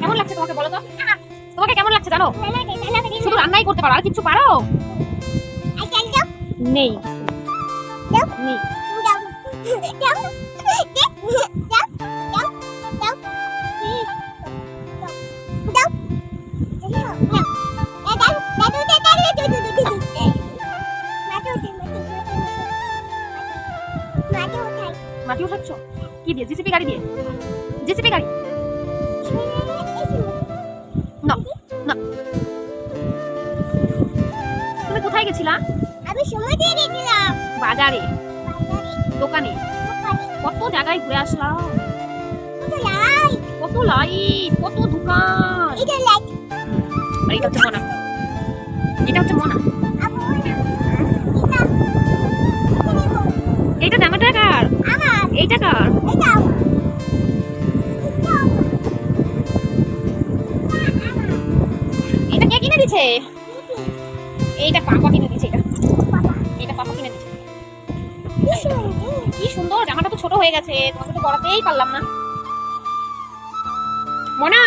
কেমন লাগছে তোমাকে তোমাকে কেমন লাগছে জানো? শুধু রান্নাই করতে পারো, আর কিছু পারো? নেই। নেই। মাটি উঠাচ্ছ? কি দিয়ে? জিসিপি গাড়ি দিয়ে? জিসিপি গাড়ি? না না। তুমি কোথায় গেছিলা? আমি সময় দিয়ে গেছিলাম। বাজারে? দোকানে? কত জায়গায় ঘুরে আসলাম? কত লাই কত লাইট কত দোকান? এটা হচ্ছে মনা। এটা হচ্ছে মনা। এইটা কার? এটা কে কিনে দিছে? এইটা পাপা কিনে দিছে এটা। এটা পাপা কিনে দিছে। কি সুন্দর, জামাটা তো ছোট হয়ে গেছে, তোমাকে তো পরাতেই পারলাম না। মনা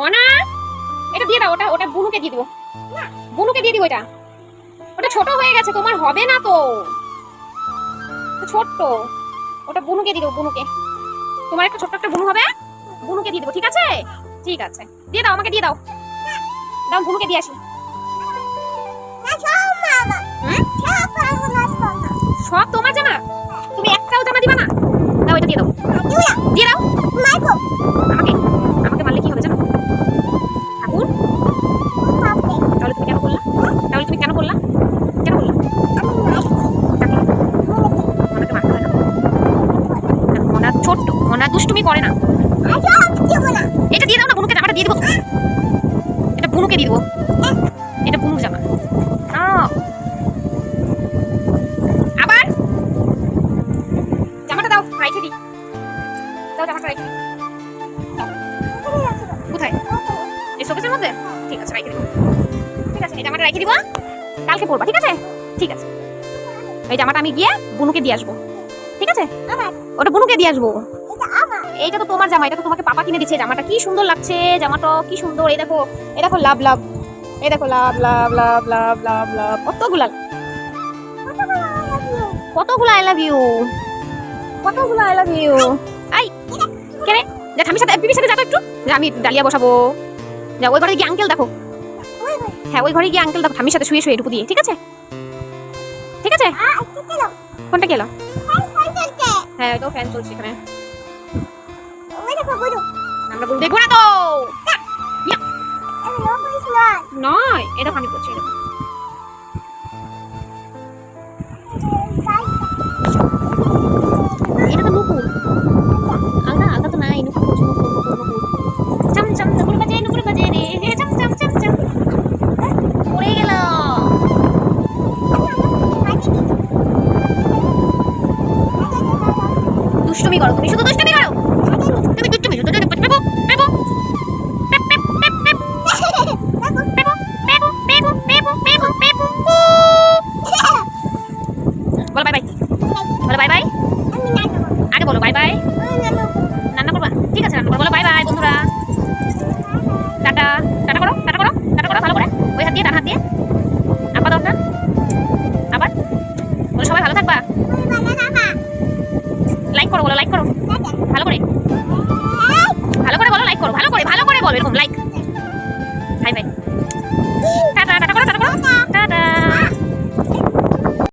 মনা, এটা দিয়ে দাও, ওটা ওটা বুনুকে দিয়ে দিব। বুনুকে দিয়ে দিব এটা। ওটা ছোট হয়ে গেছে, তোমার হবে না তো। ছোট্ট। ওটা বুনুকে দিয়ে দেবো, বুনুকে। তোমার একটা ছোট্ট একটা বুনু হবে, বুনুকে দিয়ে দেবো, ঠিক আছে? ঠিক আছে। দিয়ে দাও, আমাকে দিয়ে দাও। দাও, বুনুকে দিয়ে আসি। সব তোমার জামা। তুমি একটাও জামা দিবা না? দাও, এটা দিয়ে দাও। দিয়ে দাও। আমাকে মনা দুষ্টুমি করে না। এটা দিয়ে দাও না বুনুকে জামাটা দিয়ে দেবো। এটা বুনুকে দিয়ে দেবো। এটা বুনুর জামা। আবার। জামাটা দাও রাইখে দিই দাও জামাটা রাইখে কোথায়? এই শোকেসের মধ্যে? ঠিক আছে রাইখে দিব। ঠিক আছে এই জামাটা রাইখে দিব। কালকে পরবা ঠিক আছে? ঠিক আছে। এই জামাটা আমি গিয়ে বুনুকে দিয়ে আসব। ঠিক আছে? ওটা বুনুকে দিয়ে আসব। এইটা তো তোমার জামা এটা তো তোমাকে পাপা কিনে দিচ্ছে জামাটা কি সুন্দর লাগছে জামাটা কি সুন্দর এই দেখো এই দেখো লাভ লাভ এই দেখো লাভ লাভ লাভ লাভ লাভ লাভ কতগুলা কতগুলো আই লাভ ইউ কতগুলো আই লাভ ইউ আই কেন যা ঠামির সাথে বিবির সাথে যাব একটু যে আমি ডালিয়া বসাবো। যা ওই ঘরে গিয়ে আঙ্কেল দেখো। হ্যাঁ ওই ঘরে গিয়ে আঙ্কেল দেখো আমি সাথে শুয়ে শুয়ে এটুকু দিয়ে ঠিক আছে? ঠিক আছে? কোনটা গেল হ্যাঁ ওইটাও ফ্যান চলছে এখানে। ঘোরা তো। নয়, এটা আমি করছি এটা তো। তো নাই করো তুমি, শুধু দুষ্টুমি করো। বাই বাই বন্ধুরা। টাটা টাটা করো টাটা করো টাটা করো, ভালো করে। ওই হাত দিয়ে, ডান হাত দিয়ে। আপা দরকার আবার। বলো, সবাই ভালো থাকবা? লাইক করো, বলো লাইক করো। ভালো করে। ভালো করে বলো লাইক করো। ভালো করে ভালো করে বলো, এরকম লাইক